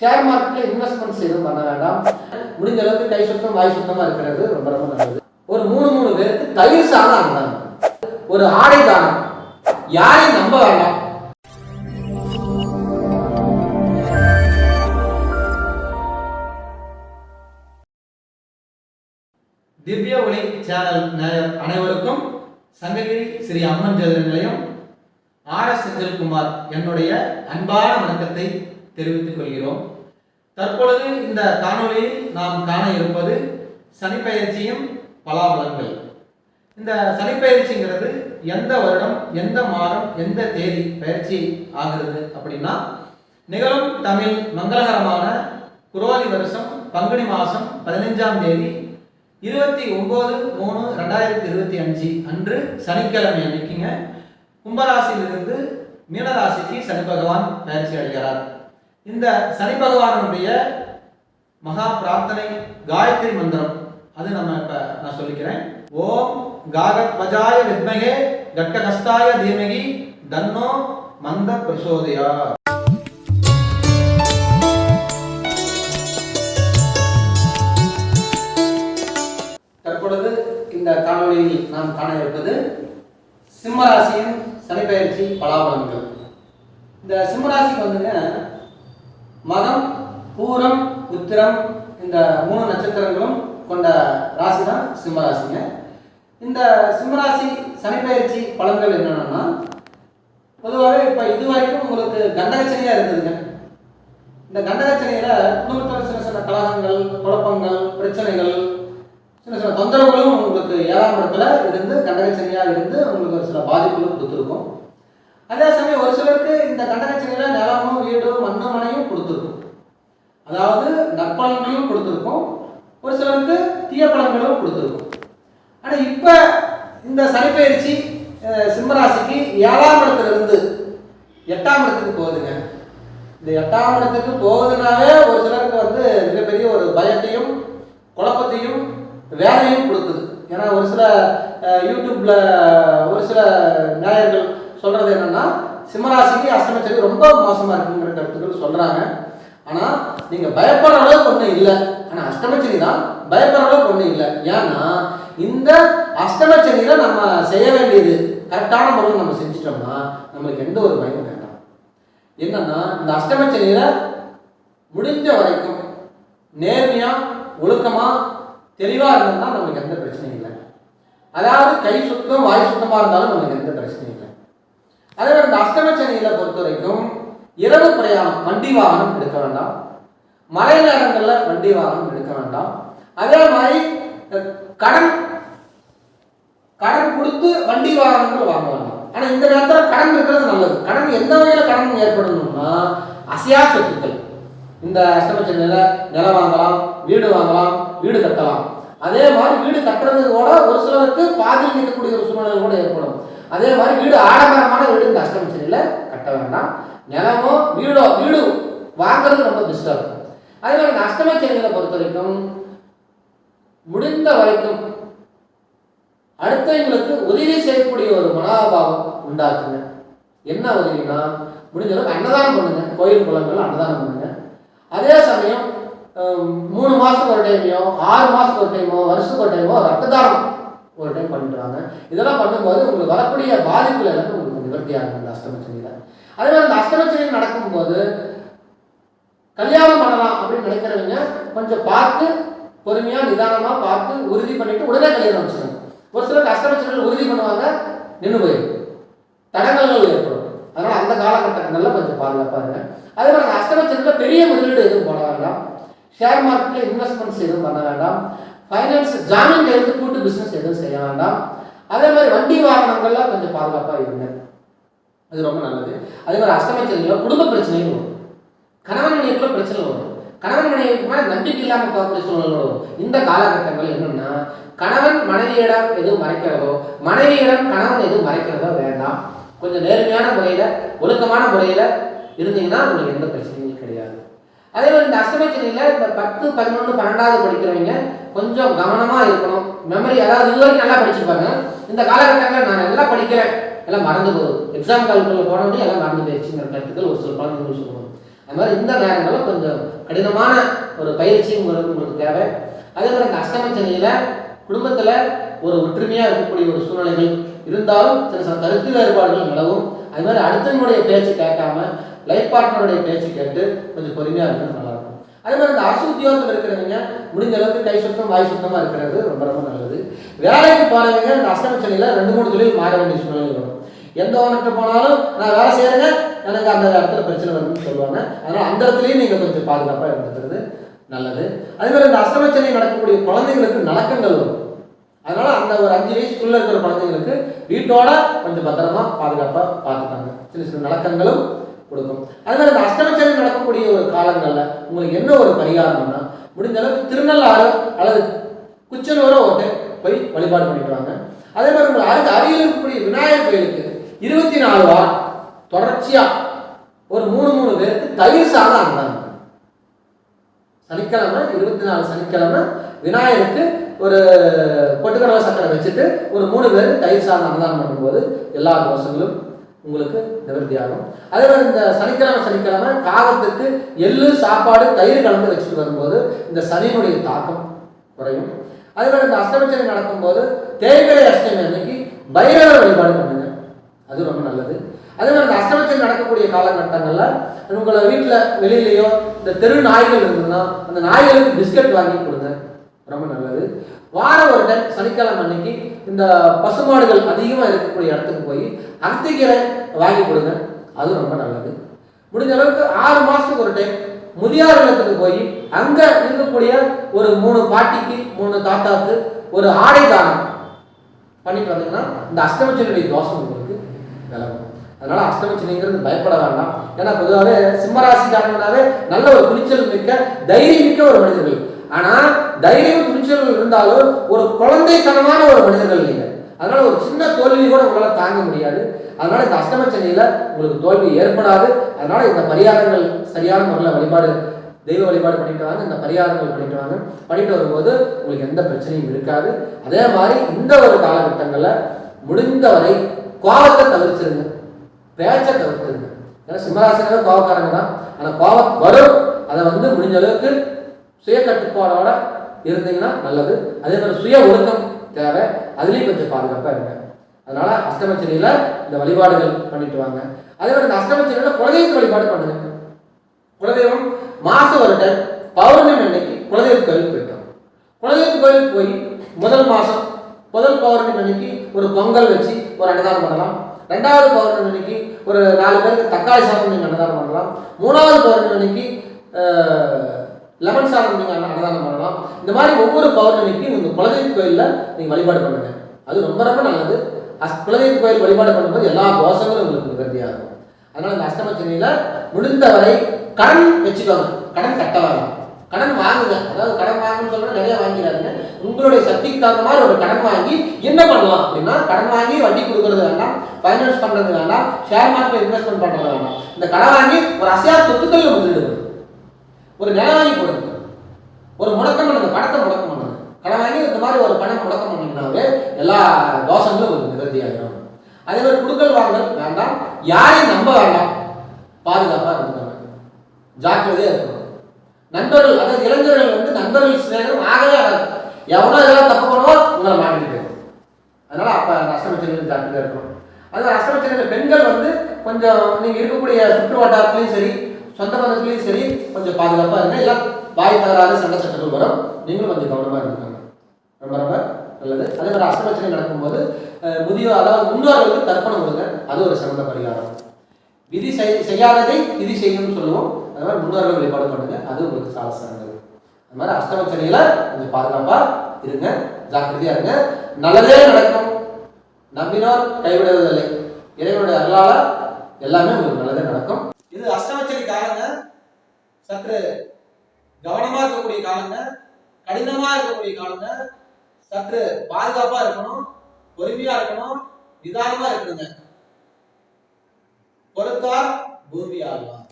Share மார்க்கெட்டில் investments எதுவும் பண்ண வேண்டாம். முடிஞ்ச அளவுக்கு கை சுத்தம் வாய் சுத்தமாக இருக்கிறது ரொம்ப ரொம்ப நல்லது. ஒரு மூணு மூணு பேருக்கு தயிர் சாதம் ஒரு ஆடை தானம். யாரையும் நம்ப வேண்டாம். திவ்ய ஒளி சேனல் நேயர் அனைவருக்கும் சங்ககிரி ஸ்ரீ அம்மன் ஜோதிட நிலையம் ஆர் எஸ் செந்தில்குமார் என்னுடைய அன்பான வணக்கத்தை தெரிவித்துக் கொள்கிறோம். தற்பொழுது இந்த காணொலியில் நாம் காண இருப்பது சனிப்பயிற்சியும் பலாபலங்கள் இந்த சனிப்பயிற்சிங்கிறது எந்த வருடம் எந்த மாதம் எந்த தேதி பயிற்சி ஆகிறது அப்படின்னா நிகழும் தமிழ் மங்களகரமான குரோதி வருஷம் பங்குனி மாதம் பதினைஞ்சாம் தேதி இருபத்தி ஒம்பது மூணு ரெண்டாயிரத்தி இருபத்தி அஞ்சு அன்று சனிக்கிழமை அன்னைக்குங்க. கும்பராசியிலிருந்து மீனராசிக்கு சனி பகவான் பயிற்சி அடைகிறார் இந்த சனி பகவானுடைய மகா பிரார்த்தனை காயத்ரி மந்திரம். அது நம்ம இப்ப நான் சொல்லிக்கிறேன். ஓம் காகத்வஜாய வித்மகே கட்டகஸ்தாய தீமகி தன்னோ மந்த பிரசோதயா. தற்பொழுது இந்த காணொலியில் நாம் காண இருப்பது சிம்மராசியின் சனிப்பெயர்ச்சி பலாபலன்கள். இந்த சிம்மராசிக்கு வந்துங்க மகம் பூரம் உத்திரம் இந்த மூணு நட்சத்திரங்களும் கொண்ட ராசி தான் சிம்மராசிங்க. இந்த சிம்மராசி சனிப்பயிற்சி பலன்கள் என்னென்னா பொதுவாகவே இப்போ இது வரைக்கும் உங்களுக்கு கண்டகச்சனையாக இருந்ததுங்க. இந்த கண்டகச்சனையில் குடும்பத்தில் சின்ன சின்ன கலகங்கள் குழப்பங்கள் பிரச்சனைகள் சின்ன சின்ன தொந்தரவுகளும் உங்களுக்கு ஏழாம் இடத்துல இருந்து கண்டகச்சனையாக இருந்து உங்களுக்கு ஒரு சில பாதிப்புகளும் கொடுத்துருக்கும். அதே சமயம் ஒரு சிலருக்கு இந்த கண்டகச்சனையில் நிலமும் வீடு மண்ணும் மனையும் கொடுத்துருக்கும். அதாவது நற்பலன்களும் கொடுத்துருக்கும். ஒரு சிலருக்கு தீய பலன்களும் கொடுத்துருக்கும். ஆனால் இப்போ இந்த சனிப்பயிற்சி சிம்மராசிக்கு ஏழாம் இடத்துலேருந்து எட்டாம் இடத்துக்கு போகுதுங்க. இந்த எட்டாம் இடத்துக்கு போகுதுனாவே ஒரு சிலருக்கு வந்து மிகப்பெரிய ஒரு பயத்தையும் குழப்பத்தையும் வேலையும் கொடுக்குது. ஏன்னா ஒரு சில யூடியூப்பில் ஒரு சில நேயர்கள் சொல்றது என்னன்னா சிம்மராசிக்கு அஷ்டமச்சரி ரொம்ப மோசமா இருக்குங்கிற கருத்துக்கள் சொல்றாங்க. ஆனா நீங்க பயப்படுற அளவுக்கு ஒன்றும் இல்லை. ஆனா அஷ்டமச்சரி தான் பயப்படுற அளவுக்கு ஒன்றும் இல்லை. ஏன்னா இந்த அஷ்டமச்சரியில நம்ம செய்ய வேண்டியது கரெக்டான முறையில் நம்ம செஞ்சிட்டோம்னா நம்மளுக்கு எந்த ஒரு பயமும் வேண்டாம். என்னன்னா இந்த அஷ்டமச்சரியில முடிஞ்ச வரைக்கும் நேர்மையா ஒழுக்கமா தெளிவா இருந்தோம்னா நமக்கு எந்த பிரச்சனையும் இல்லை. அதாவது கை சுத்தம் வாய் சுத்தமா இருந்தாலும் நமக்கு எந்த பிரச்சனையும் அதே மாதிரி அஷ்டம சனியில பொறுத்த வரைக்கும் இரவு பிரயாணம் வண்டி வாகனம் எடுக்க வேண்டாம். மழை நேரங்களில் வண்டி வாகனம் எடுக்க வேண்டாம். அதே மாதிரி கடன் கடன் கொடுத்து வண்டி வாகனங்கள் வாங்க வேண்டாம். ஆனால் இந்த நேரத்தில் கடன் இருக்கிறது நல்லது. கடன் எந்த வகையில் கடன் ஏற்படணும்னா அசையா சொத்துக்கள். இந்த அஷ்டமச்சனியில நிலம் வாங்கலாம் வீடு வாங்கலாம் வீடு கட்டலாம். அதே மாதிரி வீடு கட்டுறது கூட ஒரு சிலருக்கு பாதியில் நிற்கக்கூடிய ஒரு சூழ்நிலை கூட ஏற்படும். அதே மாதிரி வீடு ஆடம்பரமான வீடு இந்த அஷ்டமச்சனியில கட்ட வேண்டாம். நிலமோ வீடோ வீடு வாங்குறது ரொம்ப பெஸ்ட்டாக இருக்கும். அதே மாதிரி இந்த அஷ்டமச்சனிகளை பொறுத்த வரைக்கும் முடிந்த வரைக்கும் அடுத்தவங்களுக்கு உதவி செய்யக்கூடிய ஒரு மனோபாவம் உண்டாக்குங்க. என்ன உதவினா முடிஞ்ச அளவுக்கு அன்னதானம் பண்ணுங்க. கோயில் குளங்கள் அன்னதானம் பண்ணுங்க. அதே சமயம் மூணு மாதத்துக்கு ஒரு டைமையோ ஆறு மாதத்துக்கு ஒரு டைமோ வருஷத்துக்கு ஒரு டைமோ ரத்த தானம் ஒரு டைம் பண்ணிட்டு இதெல்லாம் பண்ணும்போது உங்களுக்கு வரக்கூடிய பாதிப்புல எல்லாமே உங்களுக்கு நிவர்த்தி இருக்கும் இந்த அஷ்டமச்சனியில். அதே மாதிரி இந்த அஷ்டமச்சனியில் நடக்கும்போது கல்யாணம் பண்ணலாம் அப்படின்னு நினைக்கிறவங்க கொஞ்சம் பார்த்து பொறுமையாக நிதானமாக பார்த்து உறுதி பண்ணிட்டு உடனே கல்யாணம் வச்சுக்கணும் ஒரு சிலர் அஷ்டமச்சனியில் உறுதி பண்ணுவாங்க நின்று போயிடும். தடங்கல்கள் ஏற்படும். அதனால அந்த காலகட்டங்கள்லாம் கொஞ்சம் பாதுகாப்பா இருங்க. அதே மாதிரி அந்த அஷ்டமச்சனியில் பெரிய முதலீடு எதுவும் போட வேண்டாம். ஷேர் மார்க்கெட்டில் இன்வெஸ்ட்மெண்ட்ஸ் எதுவும் பண்ண வேண்டாம். ஃபைனான்ஸ் ஜாமீன் எடுத்து பிஸ்னஸ் எதுவும் செய்ய வேண்டாம். அதே மாதிரி வண்டி வாகனங்கள்லாம் கொஞ்சம் பாதுகாப்பாக இருங்க. அது ரொம்ப நல்லது. அதே மாதிரி அஷ்டமச்சனியில் குடும்ப பிரச்சனையும் வரும். கணவன் மனைவிக்குள்ள பிரச்சனை வரும். கணவன் மனைவிக்கு மேலே நம்பிக்கை இல்லாமல் போகக்கூடிய சூழ்நிலை வரும். இந்த காலகட்டங்கள் என்னன்னா கணவன் மனைவியிடம் எதுவும் மறைக்கிறதோ மனைவியிடம் கணவன் எதுவும் மறைக்கிறதோ வேண்டாம். கொஞ்சம் நேர்மையான முறையில் ஒழுக்கமான முறையில் இருந்தீங்கன்னா உங்களுக்கு எந்த பிரச்சனையும் அதே மாதிரி இந்த அஷ்டமச்சனியில் இந்த பத்து பதினொன்று பன்னெண்டாவது படிக்கிறவங்க கொஞ்சம் கவனமாக இருக்கணும். மெமரி அதாவது இது வரைக்கும் நல்லா படிச்சிருப்பாங்க இந்த காலகட்டங்களில் நான் நல்லா படிக்கிறேன். எல்லாம் மறந்து போகுது. எக்ஸாம் காலத்தில் போனோடனே எல்லாம் மறந்து போயிடுச்சுங்கிற கருத்துக்கள் ஒரு சில குழந்தைகள் சொல்லுவாங்க. அது மாதிரி இந்த நேரங்களில் கொஞ்சம் கடினமான ஒரு பயிற்சியும் உங்களுக்கு தேவை. அதே மாதிரி இந்த அஷ்டம குடும்பத்தில் ஒரு ஒற்றுமையாக இருக்கக்கூடிய ஒரு சூழ்நிலைகள் இருந்தாலும் சில சில கருத்து வேறுபாடுகள் நிலவும். அது மாதிரி அடுத்தவங்களுடைய பேச்சு கேட்காம லைஃப் பார்ட்னருடைய பேச்சு கேட்டு கொஞ்சம் பொறுமையாக இருக்கணும் நல்லாயிருக்கும். அதே மாதிரி இந்த அரசு உத்தியோகத்தில் இருக்கிறவங்க முடிஞ்ச அளவுக்கு கை சுத்தம் வாய் சுத்தமாக இருக்கிறது ரொம்ப ரொம்ப நல்லது. வேலைக்கு போனவங்க இந்த அஷ்டமச்சனையில் ரெண்டு மூணு தொழில் மாற வேண்டிய சூழ்நிலை வரும். எந்த ஓனர்கிட்ட போனாலும் நான் வேலை செய்கிறேங்க எனக்கு அந்த இடத்துல பிரச்சனை வரும்னு சொல்லுவாங்க. அதனால் அந்த இடத்துலையும் நீங்கள் கொஞ்சம் பாதுகாப்பாக இருந்துக்கிறது நல்லது. அதே மாதிரி இந்த அஷ்டமச்சனை நடக்கக்கூடிய குழந்தைங்களுக்கு நலக்கங்கள் வரும். அதனால அந்த ஒரு அஞ்சு வயசுக்குள்ள இருக்கிற குழந்தைங்களுக்கு வீட்டோட கொஞ்சம் பத்திரமா பாதுகாப்பாக பார்த்துக்காங்க சின்ன சின்ன நலக்கங்களும் கொடுக்கும். அதே மாதிரி இந்த அஷ்டமச்சனை நடக்கக்கூடிய ஒரு காலங்களில் உங்களுக்கு என்ன ஒரு பரிகாரம்னா முடிஞ்ச அளவுக்கு திருநள்ளாறு அல்லது குச்சனூரோ ஓட்டு போய் வழிபாடு பண்ணிட்டு வாங்க அதே மாதிரி உங்களுக்கு அருகு அருகில் இருக்கக்கூடிய விநாயகர் கோயிலுக்கு இருபத்தி நாலு வாரம் தொடர்ச்சியாக ஒரு மூணு மூணு பேருக்கு தயிர் சாதம் அன்னதானம் சனிக்கிழமை இருபத்தி நாலு சனிக்கிழமை விநாயகருக்கு ஒரு பொட்டுக்கடலை சக்கரை வச்சுட்டு ஒரு மூணு பேர் தயிர் சாதம் அன்னதானம் பண்ணும்போது எல்லா தோஷங்களும் உங்களுக்கு நிவர்த்தி ஆகும். அதே மாதிரி இந்த சனிக்கிழமை சனிக்கிழமை காகத்துக்கு எள்ளு சாப்பாடு தயிர் கலந்து வச்சுட்டு வரும்போது இந்த சனியினுடைய தாக்கம் குறையும். அதே மாதிரி இந்த அஷ்டமச்சனி நடக்கும்போது தேய்பிரை அஷ்டமி அன்னைக்கு பைரவ வழிபாடு பண்ணுங்க. அது ரொம்ப நல்லது. அதே மாதிரி இந்த அஷ்டமச்சனி நடக்கக்கூடிய காலகட்டங்களில் உங்களை வீட்டில் வெளியிலையோ இந்த தெரு நாய்கள் இருந்ததுன்னா அந்த நாய்களுக்கு பிஸ்கட் வாங்கி கொடுங்க. ரொம்ப நல்லது. வாரம் ஒரு டைம் சனிக்கிழமை அன்னைக்கு இந்த பசுமாடுகள் அதிகமாக இருக்கக்கூடிய இடத்துக்கு போய் அகத்திக்கீரை வாங்கி கொடுங்க. அது ரொம்ப நல்லது. முடிஞ்ச அளவுக்கு ஆறு மாதத்துக்கு ஒரு டைம் முதியார் இல்லத்துக்கு போய் அங்கே இருக்கக்கூடிய ஒரு மூணு பாட்டிக்கு மூணு தாத்தாக்கு ஒரு ஆடை தானம் பண்ணிட்டு வந்தீங்கன்னா இந்த அஷ்டமச்சனுடைய தோஷம் உங்களுக்கு விலகும். அதனால அஷ்டமச்சனிங்கிறது பயப்பட வேண்டாம். ஏன்னா பொதுவாகவே சிம்மராசி சிம்மராசிக்காரங்களாவே நல்ல ஒரு துணிச்சல் மிக்க தைரியம் மிக்க ஒரு மனிதர்கள். ஆனா தைரியம் துணிச்சல் இருந்தாலும் ஒரு குழந்தைத்தனமான ஒரு மனிதர்கள் நீங்க. அதனால ஒரு சின்ன தோல்வி கூட உங்களால் தாங்க முடியாது. அதனால இந்த அஷ்டமச்சனியில உங்களுக்கு தோல்வி ஏற்படாது. அதனால இந்த பரிகாரங்கள் சரியான முறையில் வழிபாடு தெய்வ வழிபாடு பண்ணிட்டு வாங்க. இந்த பரிகாரங்கள் பண்ணிட்டு வாங்க. பண்ணிட்டு வரும்போது உங்களுக்கு எந்த பிரச்சனையும் இருக்காது. அதே மாதிரி இந்த ஒரு காலகட்டங்களில் முடிந்தவரை கோபத்தை தவிர்த்துருங்க. பேச்சை தவிர்த்துருங்க. ஏன்னா சிம்மராசினால கோபக்காரங்க தான். ஆனால் கோபம் வரும். அதை வந்து முடிஞ்ச அளவுக்கு சுய கட்டுப்பாடோட இருந்தீங்கன்னா நல்லது. அதே மாதிரி சுய ஒழுக்கம் தேவை. அதுலேயும் கொஞ்சம் பாதுகாப்பாக இருங்க. அதனால அஷ்டமச்சனியில் இந்த வழிபாடுகள் பண்ணிட்டு வாங்க. அதே மாதிரி இந்த அஷ்டமச்சனியில் குலதெய்வத்து வழிபாடு பண்ணுங்க. குலதெய்வம் மாச ஒரு டைம் பௌர்ணமி அன்னைக்கு குலதெய்வத்து கோயிலுக்கு போயிட்டோம். குலதெய்வத்து கோயிலுக்கு போய் முதல் மாதம் முதல் பௌர்ணமி அன்னைக்கு ஒரு பொங்கல் வச்சு ஒரு அன்னதானம் பண்ணலாம். ரெண்டாவது பௌர்ணமி அன்னைக்கு ஒரு நாலு பேருக்கு தக்காளி சாதம் நீங்கள் அன்னதானம் பண்ணலாம். மூணாவது பௌர்ணமி அன்னைக்கு லெமன் சாதம் நீங்கள் அன்னதானம் பண்ணலாம். இந்த மாதிரி ஒவ்வொரு பௌர்ணமிக்கும் நீங்கள் குலதெய்வ கோயிலில் நீங்கள் வழிபாடு பண்ணுங்க. அது ரொம்ப ரொம்ப நல்லது. அஸ் குலதெய்வ கோயில் வழிபாடு பண்ணும்போது எல்லா தோஷங்களும் உங்களுக்கு நிவர்த்தியாக இருக்கும். அதனால் இந்த அஷ்டமச்சனியில் முடிந்தவரை கடன் வச்சுக்கோங்க. கடன் கட்ட வேண்டாம் கடன் வாங்குங்க. அதாவது கடன் வாங்கணும்னு சொல்றது நிறைய வாங்கிடாதீங்க. உங்களுடைய சக்திக்கு தகுந்த மாதிரி ஒரு கடன் வாங்கி என்ன பண்ணலாம் அப்படின்னா கடன் வாங்கி வட்டி கொடுக்கறது வேண்டாம். ஃபைனான்ஸ் பண்ணுறது வேண்டாம். ஷேர் மார்க்கெட் இன்வெஸ்ட்மெண்ட் பண்ணுறது வேண்டாம். இந்த கடன் வாங்கி ஒரு அசையா சொத்துக்கள் முதலீடு ஒரு நிலம் வாங்கி போடுங்க ஒரு முடக்கம் பண்ணுங்க பணத்தை முடக்கம் பண்ணுங்க கடன் வாங்கி இந்த மாதிரி ஒரு பணம் முடக்கம் பண்ணீங்கன்னாவே எல்லா தோஷங்களும் உங்களுக்கு நிவர்த்தி ஆகிடும் அதே மாதிரி குடுக்கல் வாங்கல் வேண்டாம். யாரையும் நம்ப வேண்டாம். பாதுகாப்பாக இருந்துக்கோங்க. ஜாக்கிரதையாக இருக்கணும். நண்பர்கள் அதாவது இளைஞர்கள் வந்து நண்பர்கள் சிநேகம் ஆகவே ஆகாது. எவ்வளோ இதெல்லாம் தப்பு பண்ணுவோம் உங்களை மாட்டிட்டு அதனால அப்போ அஷ்டமச்சனையில் ஜாக்கிரதையாக இருக்கணும். அது அஷ்டமச்சனையில் பெண்கள் வந்து கொஞ்சம் நீங்கள் இருக்கக்கூடிய சுற்று வட்டாரத்துலையும் சரி சொந்த பந்தத்துலையும் சரி கொஞ்சம் பாதுகாப்பாக இருங்க. இல்லை வாய் தகராறு சண்டை சட்டங்கள் வரும். நீங்களும் கொஞ்சம் கவனமாக இருந்துக்கோங்க. ரொம்ப ரொம்ப நல்லது. அதே மாதிரி அஷ்டமச்சனை நடக்கும்போது முதியோர் அதாவது முன்னோர்களுக்கு தர்ப்பணம் கொடுங்க. அது ஒரு சிறந்த பரிகாரம். விதி செய் செய்யாததை விதி செய்யணும்னு சொல்லுவோம். அது மாதிரி முன்னோர்கள் வழிபாடு பண்ணுங்க. அது உங்களுக்கு சால சிறந்தது. அது மாதிரி அஷ்டபட்சனையில் கொஞ்சம் பாதுகாப்பாக இருங்க. ஜாக்கிரதையாக இருங்க. நல்லதே நடக்கும். நம்பினோர் கைவிடுவதில்லை. இறைவனுடைய அருளால் எல்லாமே உங்களுக்கு நல்லதே நடக்கும். சற்று கவனமா இருக்கக்கூடிய காலங்க கடினமா இருக்கக்கூடிய காலங்க சற்று பாதுகாப்பா இருக்கணும் பொறுமையா இருக்கணும் நிதானமா இருக்கணுங்க. பொறுத்தார் பூமி ஆகலாம்